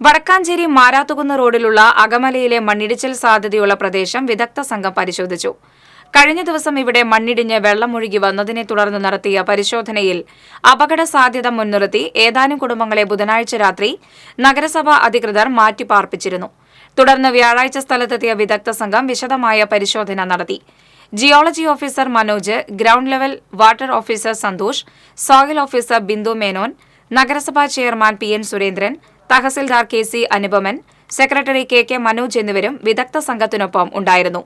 വടക്കാഞ്ചേരി മാരാത്തുകുന്ന് റോഡിലുള്ള അകമലയിലെ മണ്ണിടിച്ചിൽ സാധ്യതയുള്ള പ്രദേശം വിദഗ്ധ സംഘം പരിശോധിച്ചു. കഴിഞ്ഞ ദിവസം ഇവിടെ മണ്ണിടിഞ്ഞ് വെള്ളമൊഴുകി വന്നതിനെ തുടർന്ന് നടത്തിയ പരിശോധനയിൽ അപകട സാധ്യത മുൻനിർത്തി ഏതാനും കുടുംബങ്ങളെ ബുധനാഴ്ച രാത്രി നഗരസഭാ അധികൃതർ മാറ്റിപ്പാർപ്പിച്ചിരുന്നു. തുടർന്ന് വ്യാഴാഴ്ച സ്ഥലത്തെത്തിയ വിദഗ്ധ സംഘം വിശദമായ പരിശോധന നടത്തി. Geology officer Manoj ground level water officer Santhosh soil officer Bindu Menon നഗരസഭാ chairman P N Surendran tahsildar K C Anupaman secretary K K Manoj എന്നിവരും വിദഗ്ധ സംഘത്തിനൊപ്പം ഉണ്ടായിരുന്നു.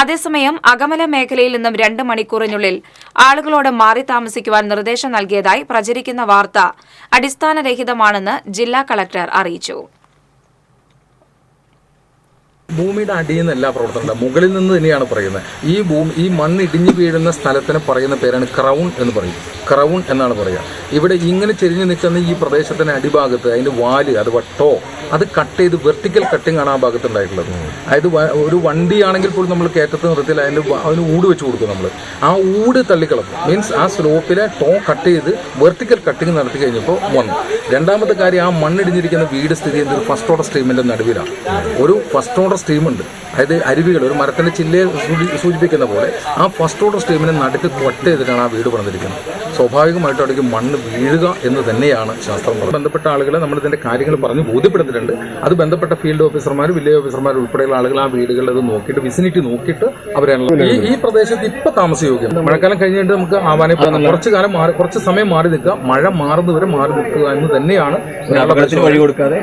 അതേസമയം അകമല മേഖലയിൽ നിന്നും രണ്ട് മണിക്കൂറിനുള്ളിൽ ആളുകളോട് മാറി താമസിക്കുവാൻ നിർദ്ദേശം നൽകിയതായി പ്രചരിക്കുന്ന വാർത്ത അടിസ്ഥാനരഹിതമാണെന്ന് ജില്ലാ കളക്ടർ അറിയിച്ചു. ഭൂമിയുടെ അടിയിൽ നിന്നല്ല പ്രവർത്തനം മുകളിൽ നിന്ന് തന്നെയാണ് പറയുന്നത്. ഈ ഭൂമി ഈ മണ്ണ് ഇടിഞ്ഞു വീഴുന്ന സ്ഥലത്തിന് പറയുന്ന പേരാണ് ക്രൗൺ എന്ന് പറയും. ക്രൗൺ എന്നാണ് പറയുക. ഇവിടെ ഇങ്ങനെ ചെരിഞ്ഞു നിൽക്കുന്ന ഈ പ്രദേശത്തിന്റെ അടിഭാഗത്ത് അതിന്റെ വാൽ അഥവാ ടോ അത് കട്ട് ചെയ്ത് വെർട്ടിക്കൽ കട്ടിംഗ് ആണ് ആ ഭാഗത്ത് ഉണ്ടായിട്ടുള്ളത് അതായത് ഒരു വണ്ടിയാണെങ്കിൽ പോലും നമ്മൾ കയറ്റത്ത് നിർത്തില്ല അതിന് വ- അതിന് ഊട് വെച്ച് കൊടുക്കും നമ്മൾ ആ ഊട് തള്ളിക്കളക്കും. മീൻസ് ആ സ്ലോപ്പിലെ ടോ കട്ട് ചെയ്ത് വെർട്ടിക്കൽ കട്ടിംഗ് നടത്തി കഴിഞ്ഞപ്പോൾ വന്നു. രണ്ടാമത്തെ കാര്യം ആ മണ്ണിടിഞ്ഞിരിക്കുന്ന വീട് സ്ഥിതി ചെയ്യുന്ന ഒരു ഫസ്റ്റ് ഓർഡർ സ്ട്രീമിന്റെ നടുവിലാണ്. ഒരു ഫസ്റ്റ് ഓർഡർ സ്ട്രീമുണ്ട് അതായത് അരുവികൾ ഒരു മരത്തിന്റെ ചില്ലയെ സൂചിപ്പിക്കുന്ന പോലെ ആ ഫസ്റ്റ് ഓർഡർ സ്ട്രീമിനെ നടുക്ക് കൊട്ട ചെയ്തിട്ടാണ് ആ വീട് പണിതിരിക്കുന്നത്. സ്വാഭാവികമായിട്ടും അവിടേക്ക് മണ്ണ് വീഴുക എന്ന് തന്നെയാണ് ശാസ്ത്രം ബന്ധപ്പെട്ട ആളുകളെ നമ്മൾ ഇതിന്റെ കാര്യങ്ങൾ പറഞ്ഞ് ബോധ്യപ്പെടുത്തിയിട്ടുണ്ട് അത് ബന്ധപ്പെട്ട ഫീൽഡ് ഓഫീസർമാർ വില്ലേജ് ഓഫീസർമാർ ഉൾപ്പെടെയുള്ള ആളുകൾ ആ വീടുകളിൽ അത് നോക്കിയിട്ട് വിസിനിറ്റി നോക്കിയിട്ട് അവരാണ് ഈ ഈ പ്രദേശത്ത് ഇപ്പൊ താമസയോഗ്യം മഴക്കാലം കഴിഞ്ഞിട്ട് നമുക്ക് ആവാനെ. കുറച്ച് കാലം മാറി കുറച്ച് സമയം മാറി നിൽക്കുക. മഴ മാറുന്നവരെ മാറി നിൽക്കുക എന്ന് തന്നെയാണ് അപകടത്തിന് വഴി കൊടുക്കാതെ.